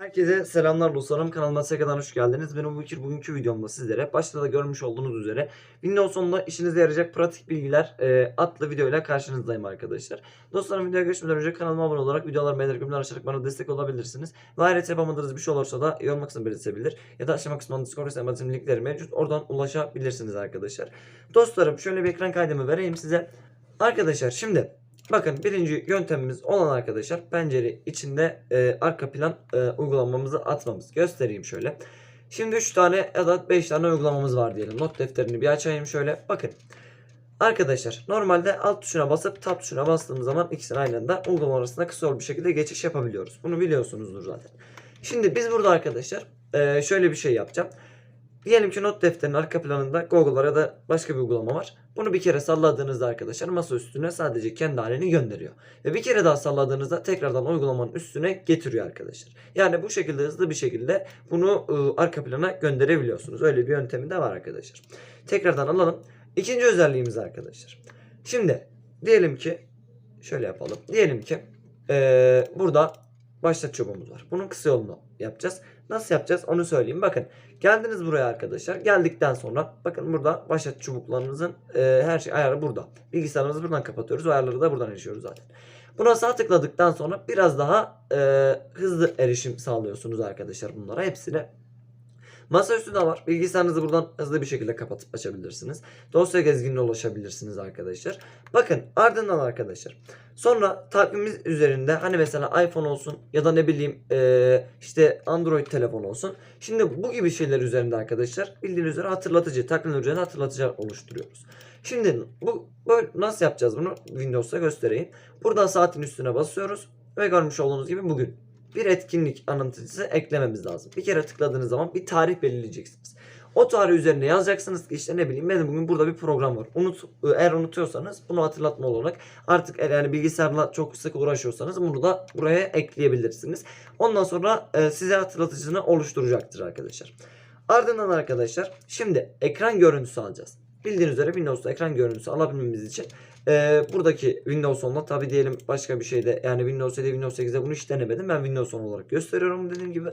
Herkese selamlar dostlarım. Kanalıma tekrardan hoş geldiniz. Ben Umukir. Bugünkü videomda sizlere başta da görmüş olduğunuz üzere Windows 10'da işinize yarayacak pratik bilgiler e, adlı videoyla karşınızdayım arkadaşlar. Dostlarım videoya geçmeden önce kanalıma abone olarak videolar beğenerek yorumlar açarak bana destek olabilirsiniz. Ve ayrıca yapamadığınız bir şey olursa da yorum kısmına belirtebilir. Ya da aşağı kısmında Discord hesabımın linkleri mevcut. Oradan ulaşabilirsiniz arkadaşlar. Dostlarım şöyle bir ekran kaydımı vereyim size. Arkadaşlar şimdi Bakın birinci yöntemimiz olan arkadaşlar pencere içinde e, arka plan e, uygulamamızı atmamız. Göstereyim şöyle. Şimdi 3 tane ya da 5 tane uygulamamız var diyelim. Not defterini bir açayım şöyle. Bakın. Arkadaşlar normalde alt tuşuna basıp tab tuşuna bastığımız zaman ikisini aynı anda uygulama arasında kısa bir şekilde geçiş yapabiliyoruz. Bunu biliyorsunuzdur zaten. Şimdi biz burada arkadaşlar e, şöyle bir şey yapacağım. Diyelim ki not defterinin arka planında Google'lar ya da başka bir uygulama var. Bunu bir kere salladığınızda arkadaşlar masa üstüne sadece kendi halini gönderiyor. Ve bir kere daha salladığınızda tekrardan uygulamanın üstüne getiriyor arkadaşlar. Yani bu şekilde hızlı bir şekilde bunu ıı, arka plana gönderebiliyorsunuz. Öyle bir yöntemi de var arkadaşlar. Tekrardan alalım. İkinci özelliğimiz arkadaşlar. Şimdi diyelim ki şöyle yapalım. Diyelim ki eee, burada başlat çubuğumuz var. Bunun kısa yolunu yapacağız. Nasıl yapacağız onu söyleyeyim. Bakın geldiniz buraya arkadaşlar. Geldikten sonra bakın burada başlat çubuklarınızın e, her şey ayarı burada. Bilgisayarımızı buradan kapatıyoruz. O ayarları da buradan erişiyoruz zaten. Buna sağ tıkladıktan sonra biraz daha e, hızlı erişim sağlıyorsunuz arkadaşlar bunlara hepsine. Masaüstü de var. Bilgisayarınızı buradan hızlı bir şekilde kapatıp açabilirsiniz. Dosya gezginine ulaşabilirsiniz arkadaşlar. Bakın ardından arkadaşlar. Sonra takvimimiz üzerinde hani mesela iPhone olsun ya da ne bileyim eee, işte Android telefon olsun. Şimdi bu gibi şeyler üzerinde arkadaşlar bildiğiniz üzere hatırlatıcı, takvim üzerinde hatırlatıcı oluşturuyoruz. Şimdi bu böyle nasıl yapacağız bunu Windows'ta göstereyim. Buradan saatin üstüne basıyoruz ve görmüş olduğunuz gibi bugün bir etkinlik anlatıcısı eklememiz lazım. Bir kere tıkladığınız zaman bir tarih belirleyeceksiniz. O tarih üzerine yazacaksınız ki işte ne bileyim benim bugün burada bir program var. Unut, eğer unutuyorsanız bunu hatırlatma olarak artık yani bilgisayarla çok sık uğraşıyorsanız bunu da buraya ekleyebilirsiniz. Ondan sonra e, size hatırlatıcını oluşturacaktır arkadaşlar. Ardından arkadaşlar şimdi ekran görüntüsü alacağız. Bildiğiniz üzere Windows'ta ekran görüntüsü alabilmemiz için e, buradaki Windows 10'la tabi diyelim başka bir şeyde yani Windows 7 Windows 8'de bunu hiç denemedim. Ben Windows 10 olarak gösteriyorum dediğim gibi.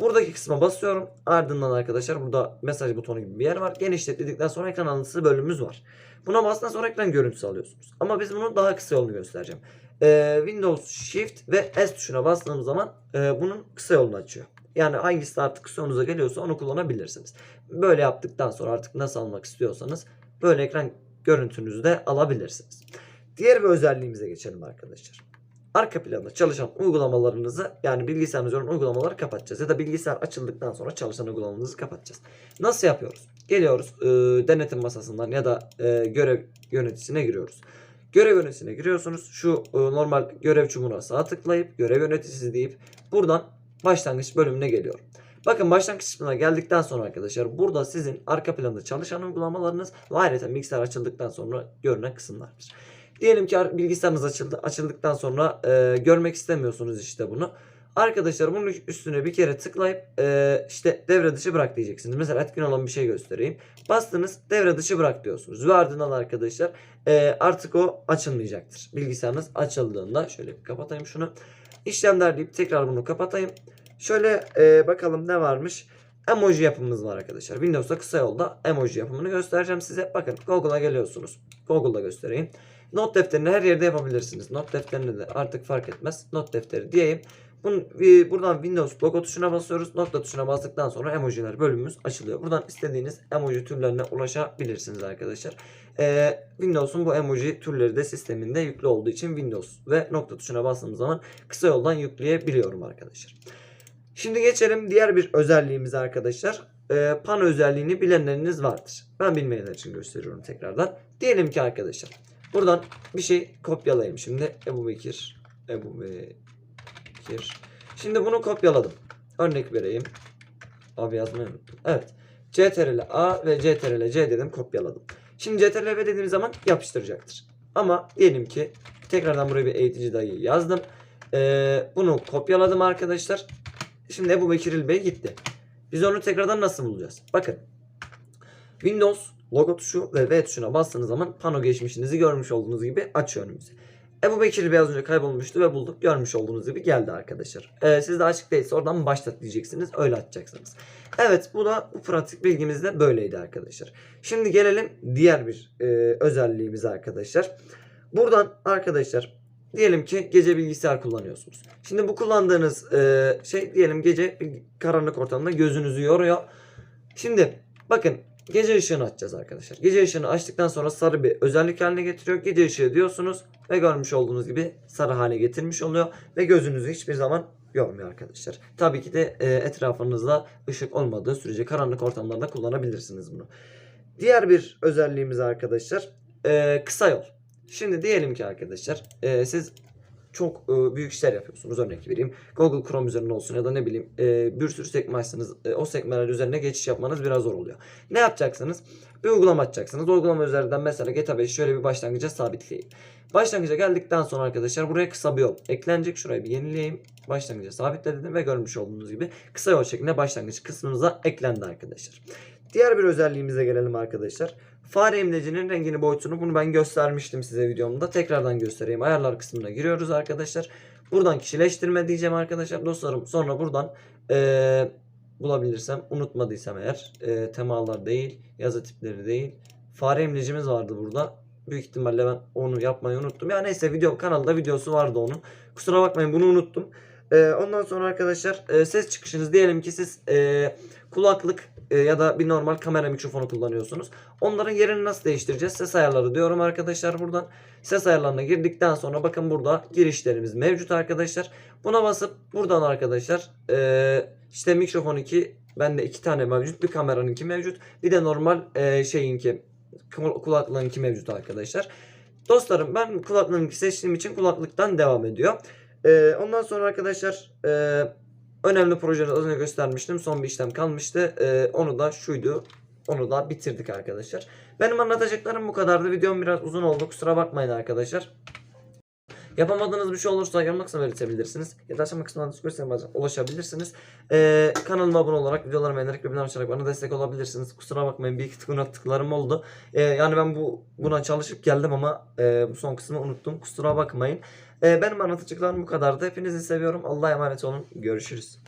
Buradaki kısma basıyorum. Ardından arkadaşlar burada mesaj butonu gibi bir yer var. Genişlet dedikten sonra ekran alıntısı bölümümüz var. Buna bastıktan sonra ekran görüntüsü alıyorsunuz. Ama biz bunu daha kısa yolunu göstereceğim. Ee, Windows Shift ve S tuşuna bastığım zaman e, bunun kısa yolunu açıyor. Yani hangisi artık kısa yolunuza geliyorsa onu kullanabilirsiniz. Böyle yaptıktan sonra artık nasıl almak istiyorsanız böyle ekran görüntünüzü de alabilirsiniz. Diğer bir özelliğimize geçelim arkadaşlar arka planda çalışan uygulamalarınızı yani bilgisayarınızda olan uygulamaları kapatacağız. Ya da bilgisayar açıldıktan sonra çalışan uygulamalarınızı kapatacağız. Nasıl yapıyoruz? Geliyoruz e, denetim masasından ya da e, görev yöneticisine giriyoruz. Görev yöneticisine giriyorsunuz. Şu e, normal görev çubuğuna sağ tıklayıp görev yöneticisi deyip buradan başlangıç bölümüne geliyorum. Bakın başlangıç kısmına geldikten sonra arkadaşlar burada sizin arka planda çalışan uygulamalarınız ve ayrıca bilgisayar açıldıktan sonra görünen kısımlardır. Diyelim ki bilgisayarınız açıldı. Açıldıktan sonra e, görmek istemiyorsunuz işte bunu. Arkadaşlar bunun üstüne bir kere tıklayıp e, işte devre dışı bırak diyeceksiniz. Mesela etkin olan bir şey göstereyim. Bastınız devre dışı bırak diyorsunuz. Ve ardından arkadaşlar e, artık o açılmayacaktır. Bilgisayarınız açıldığında şöyle bir kapatayım şunu. İşlemler deyip tekrar bunu kapatayım. Şöyle e, bakalım ne varmış. Emoji yapımımız var arkadaşlar. Windows'ta kısa yolda emoji yapımını göstereceğim size. Bakın Google'a geliyorsunuz. Google'da göstereyim. Not defterini her yerde yapabilirsiniz. Not defterini de artık fark etmez. Not defteri diyeyim. Bunun, e, buradan Windows logo tuşuna basıyoruz. Nokta tuşuna bastıktan sonra emojiler bölümümüz açılıyor. Buradan istediğiniz emoji türlerine ulaşabilirsiniz arkadaşlar. Ee, Windows'un bu emoji türleri de sisteminde yüklü olduğu için Windows ve nokta tuşuna bastığımız zaman kısa yoldan yükleyebiliyorum arkadaşlar. Şimdi geçelim diğer bir özelliğimize arkadaşlar. Ee, pano özelliğini bilenleriniz vardır. Ben bilmeyenler için gösteriyorum tekrardan. Diyelim ki arkadaşlar Buradan bir şey kopyalayayım şimdi. Ebu Bekir. Ebu Bekir. Şimdi bunu kopyaladım. Örnek vereyim. Abi yazmayı unuttum. Evet. CTRL A ve CTRL C dedim kopyaladım. Şimdi CTRL V dediğim zaman yapıştıracaktır. Ama diyelim ki tekrardan buraya bir eğitici dayı yazdım. Ee, bunu kopyaladım arkadaşlar. Şimdi Ebu Bekir Bey gitti. Biz onu tekrardan nasıl bulacağız? Bakın. Windows logo tuşu ve V tuşuna bastığınız zaman pano geçmişinizi görmüş olduğunuz gibi açıyor önümüze. Ebu Bekir biraz önce kaybolmuştu ve bulduk. Görmüş olduğunuz gibi geldi arkadaşlar. Ee, siz de açık değilse oradan başlat diyeceksiniz. Öyle atacaksınız. Evet bu da bu pratik bilgimiz de böyleydi arkadaşlar. Şimdi gelelim diğer bir e, özelliğimize arkadaşlar. Buradan arkadaşlar diyelim ki gece bilgisayar kullanıyorsunuz. Şimdi bu kullandığınız e, şey diyelim gece karanlık ortamda gözünüzü yoruyor. Şimdi bakın gece ışığını açacağız arkadaşlar. Gece ışığını açtıktan sonra sarı bir özellik haline getiriyor. Gece ışığı diyorsunuz ve görmüş olduğunuz gibi sarı hale getirmiş oluyor ve gözünüzü hiçbir zaman yormuyor arkadaşlar. Tabii ki de e, etrafınızda ışık olmadığı sürece karanlık ortamlarda kullanabilirsiniz bunu. Diğer bir özelliğimiz arkadaşlar e, kısa yol. Şimdi diyelim ki arkadaşlar e, siz çok e, büyük işler yapıyorsunuz. Örnek vereyim. Google Chrome üzerinde olsun ya da ne bileyim e, bir sürü sekme açsanız e, o sekmeler üzerine geçiş yapmanız biraz zor oluyor. Ne yapacaksınız? Bir uygulama açacaksınız. Uygulama üzerinden mesela 5 şöyle bir başlangıca sabitleyeyim. Başlangıca geldikten sonra arkadaşlar buraya kısa bir yol eklenecek. Şurayı bir yenileyeyim. Başlangıca sabitle dedim ve görmüş olduğunuz gibi kısa yol şeklinde başlangıç kısmımıza eklendi arkadaşlar. Diğer bir özelliğimize gelelim arkadaşlar. Fare imlecinin rengini boyutunu bunu ben göstermiştim size videomda. Tekrardan göstereyim. Ayarlar kısmına giriyoruz arkadaşlar. Buradan kişileştirme diyeceğim arkadaşlar dostlarım. Sonra buradan eee, bulabilirsem unutmadıysam eğer eee, temalar değil yazı tipleri değil. Fare imlecimiz vardı burada. Büyük ihtimalle ben onu yapmayı unuttum. Ya neyse video kanalda videosu vardı onun. Kusura bakmayın bunu unuttum. Eee, ondan sonra arkadaşlar eee, ses çıkışınız diyelim ki siz eee, kulaklık e, ya da bir normal kamera mikrofonu kullanıyorsunuz. Onların yerini nasıl değiştireceğiz? Ses ayarları diyorum arkadaşlar buradan. Ses ayarlarına girdikten sonra bakın burada girişlerimiz mevcut arkadaşlar. Buna basıp buradan arkadaşlar e, işte mikrofon 2 bende iki tane mevcut. Bir kameranınki mevcut. Bir de normal e, şeyinki kul- kulaklığınki mevcut arkadaşlar. Dostlarım ben kulaklığınki seçtiğim için kulaklıktan devam ediyor. E, ondan sonra arkadaşlar e, önemli projeleri az önce göstermiştim. Son bir işlem kalmıştı. Ee, onu da şuydu. Onu da bitirdik arkadaşlar. Benim anlatacaklarım bu kadardı. Videom biraz uzun oldu. Kusura bakmayın arkadaşlar. Yapamadığınız bir şey olursa yorumlar kısmına belirtebilirsiniz. Ya da aşama kısmına bazen ulaşabilirsiniz. Ee, kanalıma abone olarak videolarımı beğenerek bildirim açarak bana destek olabilirsiniz. Kusura bakmayın bir iki tıkına tıklarım oldu. Ee, yani ben bu buna çalışıp geldim ama e, bu son kısmı unuttum. Kusura bakmayın. Ee, benim anlatacaklarım bu kadardı. Hepinizi seviyorum. Allah'a emanet olun. Görüşürüz.